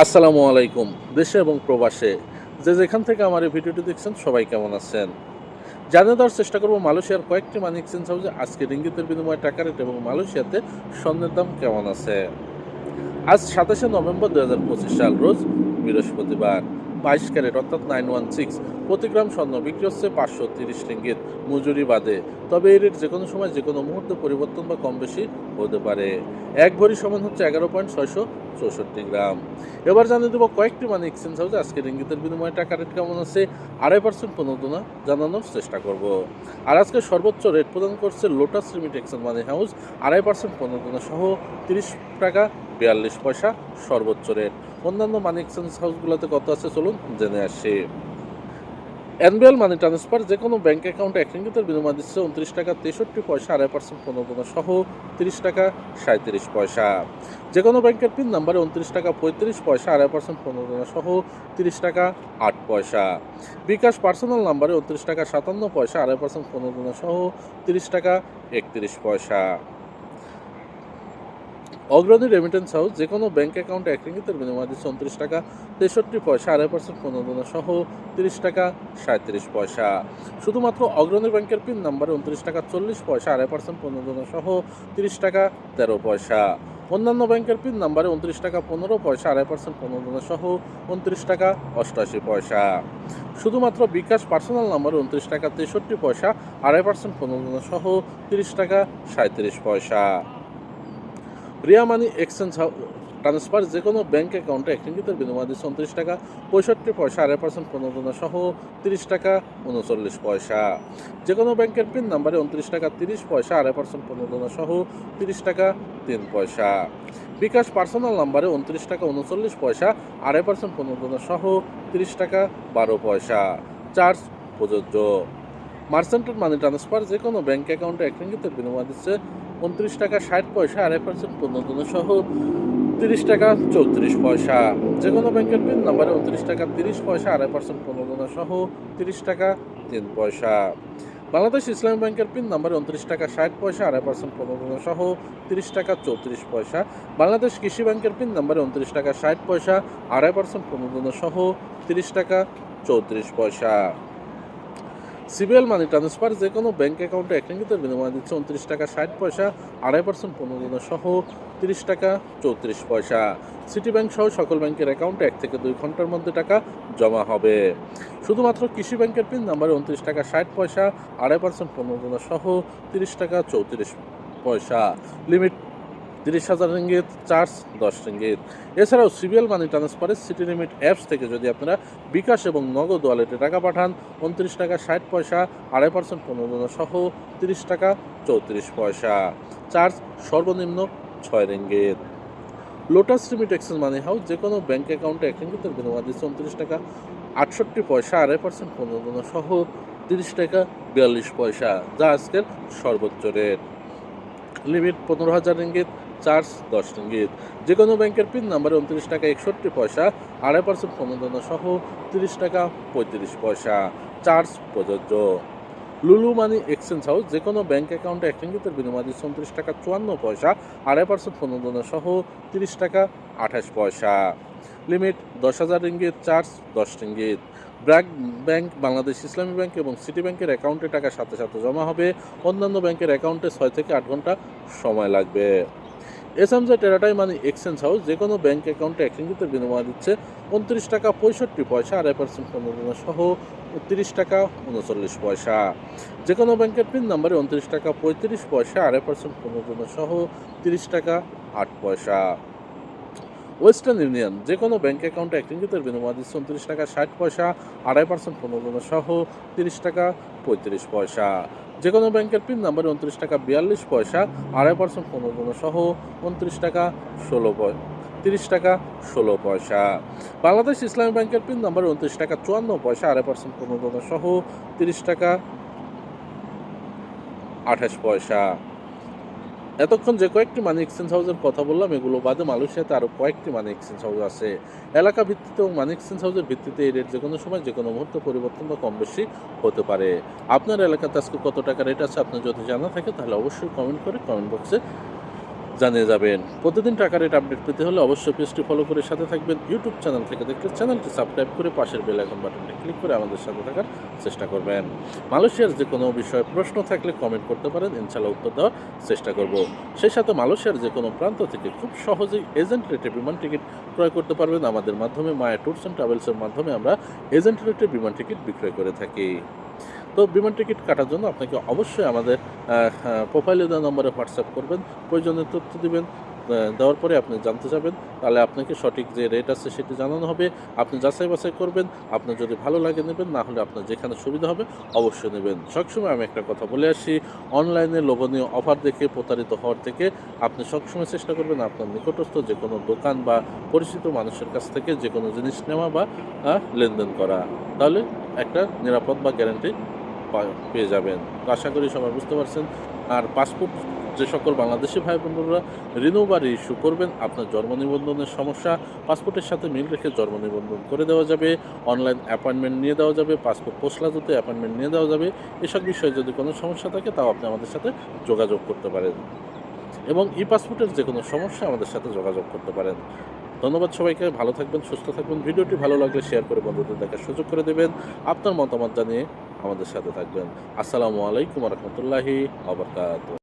আসসালামু আলাইকুম, দেশে এবং প্রবাসে। যে যেখান থেকে আমার এই ভিডিওটি দেখছেন, সবাই কেমন আছেন? জানিয়ে দেওয়ার চেষ্টা করব মালয়েশিয়ার কয়েকটি মানি এক্সচেঞ্জ হাউসে আজকে রিঙ্গিতের বিনিময়ে টাকা রেট এবং মালয়েশিয়াতে স্বর্ণের দাম কেমন আছে? আজ সাতাশে নভেম্বর দু হাজার পঁচিশ সাল, রোজ বৃহস্পতিবার। বাইশ ক্যারেট, অর্থাৎ নাইন ওয়ান সিক্স। প্রতি গ্রাম স্বর্ণ, বিক্রি হচ্ছে পাঁচশো তিরিশ রিঙ্গিত মজুরি বাদে। তবে এই রেট যে কোনো সময় যে কোনো মুহূর্তে পরিবর্তন বা কম বেশি হতে পারে। এক ভরি সমান হচ্ছে এগারো পয়েন্ট ছয়শো চৌষট্টি গ্রাম। এবার জানিয়ে দেবো কয়েকটি মানে এক্সচেঞ্জ হাউসে আজকে রিঙ্গিতের বিনিময়ে টাকা রেট কেমন আছে, আড়াই পার্সেন্ট প্রণোদনা জানানোর চেষ্টা করব। আর আজকে সর্বোচ্চ রেট প্রদান করছে লোটাস এক্সচেঞ্জ মানি হাউস আড়াই পার্সেন্ট প্রণোদনা সহ তিরিশ টাকা বিয়াল্লিশ পয়সা সর্বোচ্চ রেট। অন্যান্য মানি এক্সচেঞ্জ হাউসগুলোতে কত আছে চলুন জেনে আসি। এনবিএল মানি ট্রান্সফার যে কোনো ব্যাঙ্ক অ্যাকাউন্টে এক রিঙ্গিতের বিনিময় দিচ্ছে উনত্রিশ টাকা তেষট্টি পয়সা, আড়াই পার্সেন্ট পনেরো প্রণোদনা সহ তিরিশ টাকা সাঁত্রিশ পয়সা। যে কোনো ব্যাংকের পিন নাম্বারে উনত্রিশ টাকা পঁয়ত্রিশ পয়সা, আড়াই পার্সেন্ট পনেরো প্রণোদনা সহ তিরিশ টাকা আট পয়সা। বিকাশ পার্সোনাল নাম্বারে উনত্রিশ টাকা সাতান্ন পয়সা, আড়াই পার্সেন্ট পনেরো প্রণোদনা সহ তিরিশ টাকা একত্রিশ পয়সা। অগ্রণী রেমিটেন্স হাউস যে কোনো ব্যাঙ্ক অ্যাকাউন্টে এক রিঙ্গিতের বিনিময় দিচ্ছে উনত্রিশ টাকা, তেষট্টি পয়সা, আড়াই পার্সেন্ট প্রণোদনা সহ তিরিশ টাকা সাঁত্রিশ পয়সা। শুধুমাত্র অগ্রণী ব্যাংকের পিন নাম্বারে উনত্রিশ টাকা, চল্লিশ পয়সা, আড়াই পার্সেন্ট প্রণোদনা সহ তিরিশ টাকা, তেরো পয়সা। অন্যান্য ব্যাংকের পিন নাম্বারে উনত্রিশ টাকা, পনেরো পয়সা, আড়াই পার্সেন্ট প্রণোদনা সহ উনত্রিশ টাকা, অষ্টাশি পয়সা। শুধুমাত্র বিকাশ পার্সোনাল নাম্বারে উনত্রিশ টাকা, তেষট্টি পয়সা, আড়াই পার্সেন্ট প্রণোদনা সহ তিরিশ টাকা সাঁত্রিশ পয়সা। রিয়া মানি এক্সচেঞ্জ ট্রান্সফার যে কোনো ব্যাঙ্ক অ্যাকাউন্টে এক রিঙ্গিতের বিনিময় দিচ্ছে উনত্রিশ টাকা, পঁয়ষট্টি পয়সা, আড়াই পার্সেন্ট প্রণোদনা সহ তিরিশ টাকা, উনচল্লিশ পয়সা। যে কোনো ব্যাংকের পিন নাম্বারে উনত্রিশ টাকা, তিরিশ পয়সা, আড়াই পার্সেন্ট প্রণোদনা সহ তিরিশ টাকা, তিন পয়সা। বিকাশ পার্সোনাল নাম্বারে উনত্রিশ টাকা, উনচল্লিশ পয়সা, আড়াই পার্সেন্ট প্রণোদনা সহ তিরিশ টাকা, বারো পয়সা। চার্জ প্রযোজ্য। মার্চেন্টেড মানি ট্রান্সফার যে কোনো ব্যাঙ্ক অ্যাকাউন্টে এক রিঙ্গিতের বিনিময় দিচ্ছে উনত্রিশ টাকা ষাট পয়সা, আড়াই পার্সেন্ট প্রণোদনা সহ তিরিশ টাকা চৌত্রিশ পয়সা। যে কোনো ব্যাংকের পিন নাম্বারে উনত্রিশ টাকা তিরিশ পয়সা, আড়াই পার্সেন্ট প্রণোদনা সহ তিরিশ টাকা তিন পয়সা। বাংলাদেশ ইসলামী ব্যাংকের পিন নাম্বারে উনত্রিশ টাকা ষাট পয়সা, আড়াই পার্সেন্ট প্রণোদনা সহ তিরিশ টাকা চৌত্রিশ পয়সা। বাংলাদেশ কৃষি ব্যাংকের পিন নাম্বারে উনত্রিশ টাকা ষাট পয়সা, আড়াই পার্সেন্ট প্রণোদনা সহ তিরিশ টাকা চৌত্রিশ পয়সা। সিবিএল মানি ট্রান্সফার যে কোনো ব্যাঙ্ক অ্যাকাউন্টে এক রিঙ্গিতের বিনিময় দিচ্ছে উনত্রিশ টাকা ষাট পয়সা, আড়াই পার্সেন্ট প্রণোদনা সহ তিরিশ টাকা চৌত্রিশ পয়সা। সিটি ব্যাংক সহ সকল ব্যাংকের অ্যাকাউন্টে এক থেকে দুই ঘণ্টার মধ্যে টাকা জমা হবে। শুধুমাত্র কৃষি ব্যাংকের পিন নাম্বারে উনত্রিশ টাকা ষাট পয়সা, আড়াই পার্সেন্ট প্রণোদনা সহ তিরিশ টাকা চৌত্রিশ পয়সা। লিমিট তিরিশ হাজার রিঙ্গিত, চার্জ দশ রিঙ্গিত। এছাড়াও সিবিএল মানি ট্রান্সফারের সিটি লিমিট অ্যাপস থেকে যদি আপনারা বিকাশ এবং নগদ ওয়ালেটে টাকা পাঠান, উনত্রিশ টাকা ষাট পয়সা, আড়াই পার্সেন্ট প্রণোদনা সহ তিরিশ টাকা চৌত্রিশ পয়সা। চার্জ সর্বনিম্ন ছয় ringgit. Lotus limit exchange money house যে কোনো ব্যাঙ্ক অ্যাকাউন্টে এক রিঙ্গিতের বিনিময় দিচ্ছে উনত্রিশ টাকা, আটষট্টি পয়সা, আড়াই পার্সেন্ট প্রণোদনা সহ তিরিশ টাকা বিয়াল্লিশ পয়সা। যা আজকের সর্বোচ্চ রেট। লিমিট পনেরো হাজার রিঙ্গিত চার্জ দশ রিঙ্গিত। যে কোনো ব্যাংকের পিন নাম্বারে উনত্রিশ টাকা একষট্টি পয়সা, আড়াই পার্সেন্ট প্রণোদনা সহ তিরিশ টাকা পঁয়ত্রিশ পয়সা। চার্জ প্রযোজ্য। লুলু মানি এক্সচেঞ্জ হাউস যে কোনো ব্যাংক অ্যাকাউন্টে এক রিঙ্গিতের বিনিময় দিচ্ছে উনত্রিশ টাকা চুয়ান্ন পয়সা, আড়াই পার্সেন্ট প্রণোদনা সহ তিরিশ টাকা আঠাশ পয়সা। লিমিট দশ হাজার রিঙ্গিত, চার্জ দশ ringgit. BRAC bank, Bangladesh Islami bank এবং সিটি ব্যাংকের অ্যাকাউন্টে টাকা সাথে সাথে জমা হবে। অন্যান্য ব্যাংকের অ্যাকাউন্টে ছয় থেকে আট ঘণ্টা সময় লাগবে। এসএমজে টেরাটাই মানি এক্সচেঞ্জ হাউস যে কোনো ব্যাঙ্ক অ্যাকাউন্টে এক বিনিময় দিচ্ছে উনত্রিশ টাকা পঁয়ষট্টি পয়সা, আড়াই পার্সেন্ট প্রণোদনা সহ তিরিশ টাকা উনচল্লিশ পয়সা। যে কোনো ব্যাংকের পিন নাম্বারে উনত্রিশ টাকা পঁয়ত্রিশ পয়সা, আড়াই পার্সেন্ট প্রণোদনা সহ তিরিশ টাকা আট পয়সা। ওয়েস্টার্ন ইউনিয়ন যে কোনো ব্যাঙ্ক অ্যাকাউন্টে এক রিঙ্গিতের বিনিময় দিচ্ছে উনত্রিশ টাকা ষাট পয়সা, আড়াই পার্সেন্ট প্রণোদনা সহ তিরিশ টাকা পঁয়ত্রিশ পয়সা। যে কোনো ব্যাংকের পিন নাম্বারে উনত্রিশ টাকা বিয়াল্লিশ পয়সা, আড়াই পার্সেন্ট প্রণোদনা সহ উনত্রিশ টাকা ষোলো তিরিশ টাকা ষোলো পয়সা। বাংলাদেশ ইসলামী ব্যাংকের পিন নাম্বারে উনত্রিশ টাকা চুয়ান্ন পয়সা, আড়াই পার্সেন্ট প্রণোদনা সহ তিরিশ টাকা আঠাশ পয়সা। এতক্ষণ যে কয়েকটি মানি এক্সচেঞ্জ হাউসের কথা বললাম, এগুলো বাদে মালয়েশিয়াতে আরও কয়েকটি মানি এক্সচেঞ্জ হাউস আছে। এলাকা ভিত্তিতে এবং মানি এক্সচেঞ্জ হাউসের ভিত্তিতে এই রেট যে কোনো সময় যে কোনো মুহূর্তে পরিবর্তন বা কম বেশি হতে পারে। আপনার এলাকাতে আজকে কত টাকা রেট আছে, আপনার যদি জানা থাকে তাহলে অবশ্যই কমেন্ট করে কমেন্ট বক্সে জানিয়ে যাবেন। প্রতিদিন টাকা রেট আপডেট পেতে হলে অবশ্যই পেজটি ফলো করে সাথে থাকবেন। ইউটিউব চ্যানেল থেকে দেখলে চ্যানেলটি সাবস্ক্রাইব করে পাশের বেল আইকন বাটনটি ক্লিক করে আমাদের সাথে থাকার চেষ্টা করবেন। মালয়েশিয়ার যে কোনো বিষয়ে প্রশ্ন থাকলে কমেন্ট করতে পারেন ইনশাল্লাহ উত্তর দেওয়ার চেষ্টা করব। সেই সাথে মালয়েশিয়ার যে কোনো প্রান্ত থেকে খুব সহজেই এজেন্ট রেটে বিমান টিকিট ক্রয় করতে পারবেন। আমাদের মাধ্যমে মায়া ট্যুরস অ্যান্ড ট্রাভেলসের মাধ্যমে আমরা এজেন্ট রেটে বিমান টিকিট বিক্রয় করে থাকি। তো বিমান টিকিট কাটার জন্য আপনাকে অবশ্যই আমাদের প্রোফাইলে দেওয়া নম্বরে হোয়াটসঅ্যাপ করবেন, প্রয়োজনীয় তথ্য দেবেন দেওয়ার পরে আপনি জানতে যাবেন, তাহলে আপনাকে সঠিক যে রেট আছে সেটি জানানো হবে, আপনি যাচাই বাছাই করবেন, আপনার যদি ভালো লাগে নেবেন, না হলে আপনার যেখানে সুবিধা হবে অবশ্যই নেবেন। সবসময় আমি একটা কথা বলে আসি অনলাইনে লোভনীয় অফার দেখে প্রতারিত হওয়ার থেকে আপনি সবসময় চেষ্টা করবেন আপনার নিকটস্থ যে কোনো দোকান বা পরিচিত মানুষের কাছ থেকে যে কোনো জিনিস নেওয়া বা লেনদেন করা। তাহলে একটা নিরাপদ বা গ্যারান্টি পেয়ে যাবেন। আশা করি সবাই বুঝতে পারছেন। আর পাসপোর্ট যে সকল বাংলাদেশি ভাই বোনরা রিনিউ বা ইস্যু করবেন, আপনার জন্ম নিবন্ধনের সমস্যা পাসপোর্টের সাথে মিল রেখে জন্ম নিবন্ধন করে দেওয়া যাবে। অনলাইন অ্যাপয়েন্টমেন্ট নিয়ে দেওয়া যাবে, পাসপোর্ট পোস্টলাজতে অ্যাপয়েন্টমেন্ট নিয়ে দেওয়া যাবে। এসব বিষয়ে যদি কোনো সমস্যা থাকে, তাও আপনি আমাদের সাথে যোগাযোগ করতে পারেন। এবং ই পাসপোর্টের যে কোনো সমস্যা আমাদের সাথে যোগাযোগ করতে পারেন। ধন্যবাদ সবাইকে, ভালো থাকবেন, সুস্থ থাকবেন। ভিডিওটি ভালো লাগলে শেয়ার করে বন্ধুদের দেখার সুযোগ করে দেবেন। আপনার মতামত জানিয়ে আমাদের সাথে থাকবেন। আসসালামু আলাইকুম রহমতুল্লাহি আবরকাত